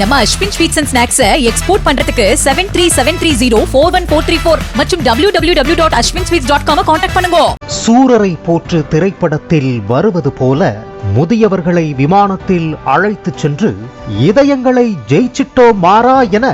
நம்ம Ashwin sweets and snacks export பண்றதுக்கு seven three seven three zero four one four three four மற்றும் W W W dot Ashwin sweets dot com contact பண்ணுங்க. சூரரை போற்று திரைப்படத்தில் வருவது போல முதியவர்களை விமானத்தில் அழைத்துச் சென்று இதயங்களை ஜெயிச்சிட்டோ மாறா என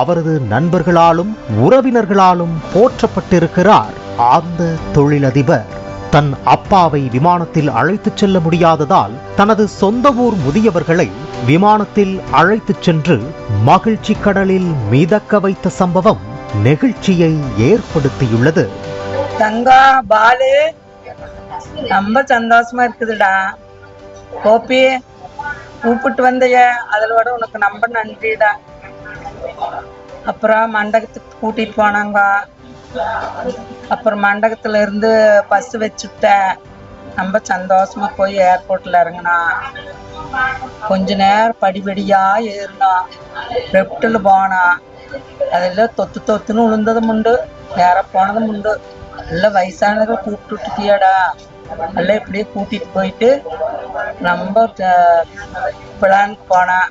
அவரது நண்பர்களாலும் உறவினர்களாலும் போற்றப்பட்டிருக்கிறார் அந்த தொழிலதிபர். தன் அப்பாவை விமானத்தில் அழைத்துச் செல்ல முடியாததால் தனது சொந்த ஊர் முதியவர்களை விமானத்தில் அழைத்துச் சென்று மகிழ்ச்சி கடலில் மிதக்க வைத்த சம்பவம் நெகிழ்ச்சியை ஏற்படுத்தியுள்ளது. தங்கா பாலு ரொம்ப சந்தோஷமா இருக்குதுடா. கோபி கூப்பிட்டு வந்தைய. அதில் விட உனக்கு ரொம்ப நன்றிடா. அப்புறம் மண்டபத்துக்கு கூட்டிட்டு போனாங்க. அப்புறம் மண்டபத்துலேருந்து பஸ் வச்சுட்டேன். ரொம்ப சந்தோஷமா போய் ஏர்போர்ட்ல இறங்கினா. கொஞ்ச நேரம் படிப்படியா ஏறினா. லெஃப்டில் போனா. அதில் தொத்து தொத்துன்னு விழுந்ததும் உண்டு. நேராக போனதும் உண்டு. எல்லாம் வயசானவர்கள் கூப்பிட்டு விட்டுட்டியாடா. எல்லாம் இப்படியே கூட்டிட்டு போயிட்டு ரொம்ப பிளான் போனா.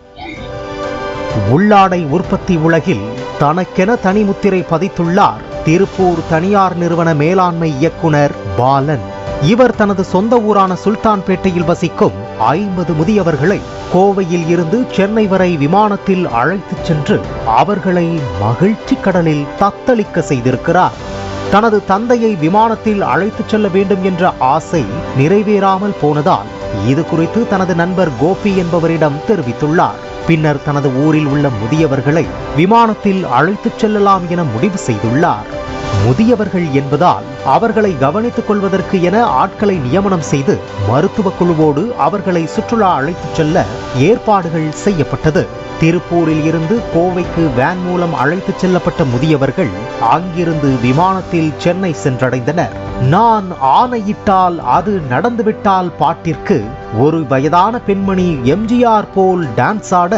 உள்ளாடை உற்பத்தி உலகில் தனக்கென தனிமுத்திரை பதித்துள்ளார். திருப்பூர் தனியார் நிறுவன மேலாண்மை இயக்குனர் பாலன். இவர் தனது சொந்த ஊரான சுல்தான்பேட்டையில் வசிக்கும் ஐம்பது முதியவர்களை கோவையில் இருந்து சென்னை வரை விமானத்தில் அழைத்துச் சென்று அவர்களை மகிழ்ச்சி கடலில் தத்தளிக்க செய்திருக்கிறார். தனது தந்தையை விமானத்தில் அழைத்துச் செல்ல வேண்டும் என்ற ஆசை நிறைவேறாமல் போனதால் இது குறித்து தனது நண்பர் கோபி என்பவரிடம் தெரிவித்துள்ளார். பின்னர் தனது ஊரில் உள்ள முதியவர்களை விமானத்தில் அழைத்துச் செல்லலாம் என முடிவு செய்துள்ளார். முதியவர்கள் என்பதால் அவர்களை கவனித்துக் கொள்வதற்கு என ஆட்களை நியமனம் செய்து மருத்துவ குழுவோடு அவர்களை சுற்றுலா அழைத்துச் செல்ல ஏற்பாடுகள் செய்யப்பட்டது. திருப்பூரில் இருந்து கோவைக்கு வேன் மூலம் அழைத்துச் செல்லப்பட்ட முதியவர்கள் அங்கிருந்து விமானத்தில் சென்னை சென்றடைந்தனர். நான் ஆணையிட்டால் அது நடந்துவிட்டால் பாட்டிற்கு ஒரு வயதான பெண்மணி எம்ஜிஆர் போல் டான்ஸ் ஆட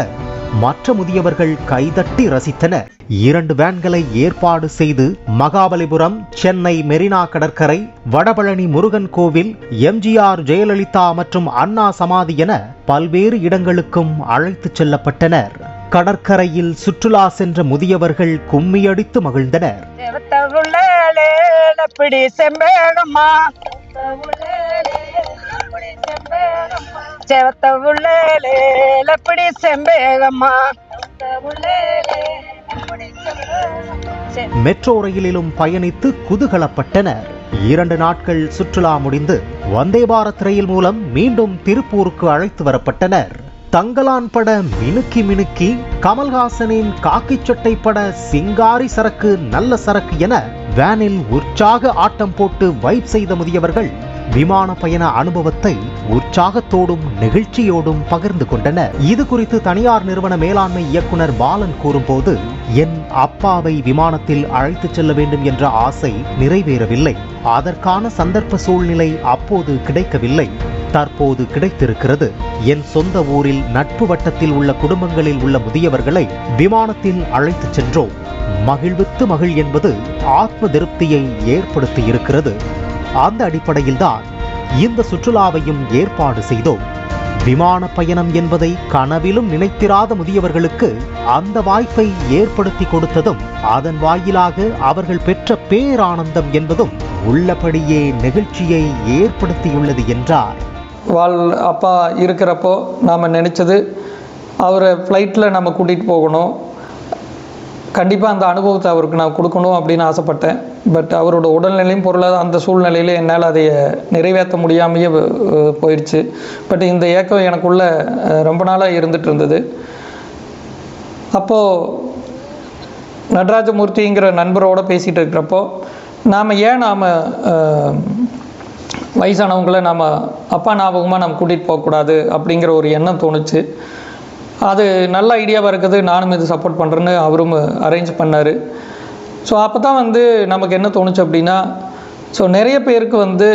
மற்ற முதியவர்கள் கைதட்டி ரசித்தனர். இரண்டு வேன்களை ஏற்பாடு செய்து மகாபலிபுரம் சென்னை மெரினா கடற்கரை வடபழனி முருகன் கோவில் எம்ஜிஆர் ஜெயலலிதா மற்றும் அண்ணா சமாதி என பல்வேறு இடங்களுக்கும் அழைத்துச் செல்லப்பட்டனர். கடற்கரையில் சுற்றுலா சென்ற முதியவர்கள் கும்மியடித்து மகிழ்ந்தனர். செம்பேகம்மா செவத்த உள்ளேலேலப்படி செம்பேகம்மா. மெட்ரோ ரயிலிலும் பயணித்து குதூகலப்பட்டனர். இரண்டு நாட்கள் சுற்றுலா முடிந்து வந்தே பாரத் ரயில் மூலம் மீண்டும் திருப்பூருக்கு அழைத்து வரப்பட்டனர். தங்கலான் பட மினுக்கி மினுக்கி கமல்ஹாசனின் காக்கி சட்டை பட சிங்காரி சரக்கு நல்ல சரக்கு என வேனில் உற்சாக ஆட்டம் போட்டு வைப் செய்த முதியவர்கள் விமான பயண அனுபவத்தை உற்சாகத்தோடும் நெகிழ்ச்சியோடும் பகிர்ந்து கொண்டனர். இது குறித்து தனியார் நிறுவன மேலாண்மை இயக்குனர் பாலன் கூறும்போது என் அப்பாவை விமானத்தில் அழைத்துச் செல்ல வேண்டும் என்ற ஆசை நிறைவேறவில்லை. அதற்கான சந்தர்ப்ப சூழ்நிலை அப்போது கிடைக்கவில்லை. தற்போது கிடைத்திருக்கிறது. என் சொந்த ஊரில் நட்பு வட்டத்தில் உள்ள குடும்பங்களில் உள்ள முதியவர்களை விமானத்தில் அழைத்துச் சென்றோம். மகிழ்வித்து மகிழ் என்பது ஆத்ம திருப்தியை ஏற்படுத்தி இருக்கிறது அந்த அடிப்படையில்தான் இந்த சுற்றுலாவையும் ஏற்பாடு செய்தோம். விமான பயணம் என்பதை கனவிலும் நினைத்திராத முதியவர்களுக்கு அந்த வாய்ப்பை ஏற்படுத்தி கொடுத்ததும் அதன் வாயிலாக அவர்கள் பெற்ற பேரானந்தம் என்பதும் உள்ளபடியே நெகிழ்ச்சியை ஏற்படுத்தியுள்ளது என்றார். வாழ் அப்பா இருக்கிறப்போ நாம் நினச்சது அவரை ஃப்ளைட்டில் நம்ம கூட்டிகிட்டு போகணும். கண்டிப்பாக அந்த அனுபவத்தை அவருக்கு நான் கொடுக்கணும் அப்படின்னு ஆசைப்பட்டேன். பட் அவரோட உடல்நிலையும் பொருளாதார அந்த சூழ்நிலையில என்னால் அதை நிறைவேற்ற முடியாமையே போயிடுச்சு. பட் இந்த ஏக்கம் எனக்குள்ள ரொம்ப நாளாக இருந்துட்டு இருந்தது. அப்போது நடராஜமூர்த்திங்கிற நண்பரோட பேசிகிட்டு இருக்கிறப்போ நாம் ஏன் நாம் வயசானவங்கள நாம் அப்பா ஞாபகமாக நம்ம கூட்டிகிட்டு போகக்கூடாது அப்படிங்கிற ஒரு எண்ணம் தோணுச்சு. அது நல்ல ஐடியாவாக இருக்குது. நானும் இது சப்போர்ட் பண்ணுறேன்னு அவரும் அரேஞ்ச் பண்ணார். ஸோ அப்போ தான் வந்து நமக்கு என்ன தோணுச்சு அப்படின்னா ஸோ நிறைய பேருக்கு வந்து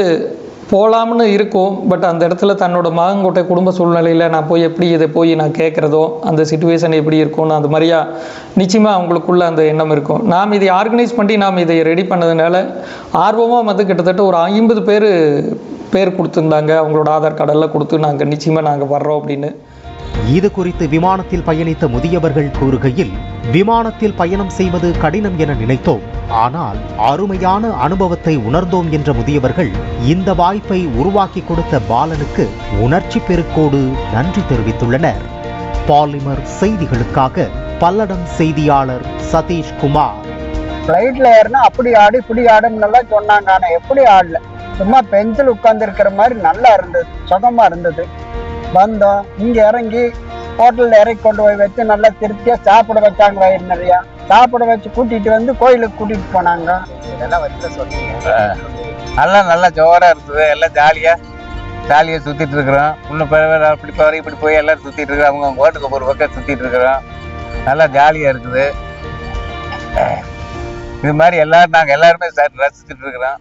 போகலாம்னு இருக்கும். பட் அந்த இடத்துல தன்னோட மகங்கோட்டை குடும்ப சூழ்நிலையில் நான் போய் எப்படி இதை போய் நான் கேட்குறதோ அந்த சுச்சுவேஷன் எப்படி இருக்கும்னு அந்த மாதிரியா நிச்சயமாக அவங்களுக்குள்ள அந்த எண்ணம் இருக்கும். நாம் இதை ஆர்கனைஸ் பண்ணி நாம் இதை ரெடி பண்ணதுனால ஆர்வமாக வந்து கிட்டத்தட்ட ஒரு ஐம்பது பேர் பேர் கொடுத்துருந்தாங்க. அவங்களோட ஆதார் கார்டெல்லாம் கொடுத்து நாங்கள் நிச்சயமாக நாங்கள் வர்றோம் அப்படின்னு. இது குறித்து விமானத்தில் பயணித்த முதியவர்கள் கூறுகையில் விமானத்தில் பயணம் செய்வது கடினம் என நினைத்தோம். ஆனால் அருமையான அனுபவத்தை உணர்ந்தோம் என்ற முதியவர்கள் இந்த வாய்ப்பை உருவாக்கி கொடுத்த பாலனுக்கு உணர்ச்சி பெருக்கோடு நன்றி தெரிவித்துள்ளனர். பாலிமர் செய்திகளுக்காக பல்லடம் செய்தியாளர் சதீஷ் குமார் ஏறினா அப்படி ஆடு இப்படி ஆடுன்னு சொன்னாங்க. ஆனா எப்படி ஆடல? சும்மா பெஞ்சில் உட்கார்ந்து இருக்கிற மாதிரி நல்லா இருந்தது சுகமா இருந்தது. வந்தோம். இங்க இறங்கி ஹோட்டல்ல இறக்கி கொண்டு போய் வச்சு நல்லா திருப்தியா சாப்பிட வச்சாங்க வயிறு நிறையா. சாப்பிட வச்சு கூட்டிட்டு வந்து கோயிலுக்கு கூட்டிட்டு போனாங்க. நல்லா நல்லா ஜோரா இருந்தது. எல்லாம் ஜாலியா ஜாலியா சுத்திட்டு இருக்கிறோம். இன்னும் பிற அப்படி போய் இப்படி போய் எல்லாரும் சுத்திட்டு இருக்கிறோம். அவங்க அவங்க ஓட்டுக்கு ஒரு பக்கம் சுத்திட்டு இருக்கிறோம். நல்லா ஜாலியா இருக்குது. இது மாதிரி எல்லாரும் நாங்க எல்லாருமே ச- ரசிச்சுட்டு இருக்கிறோம்.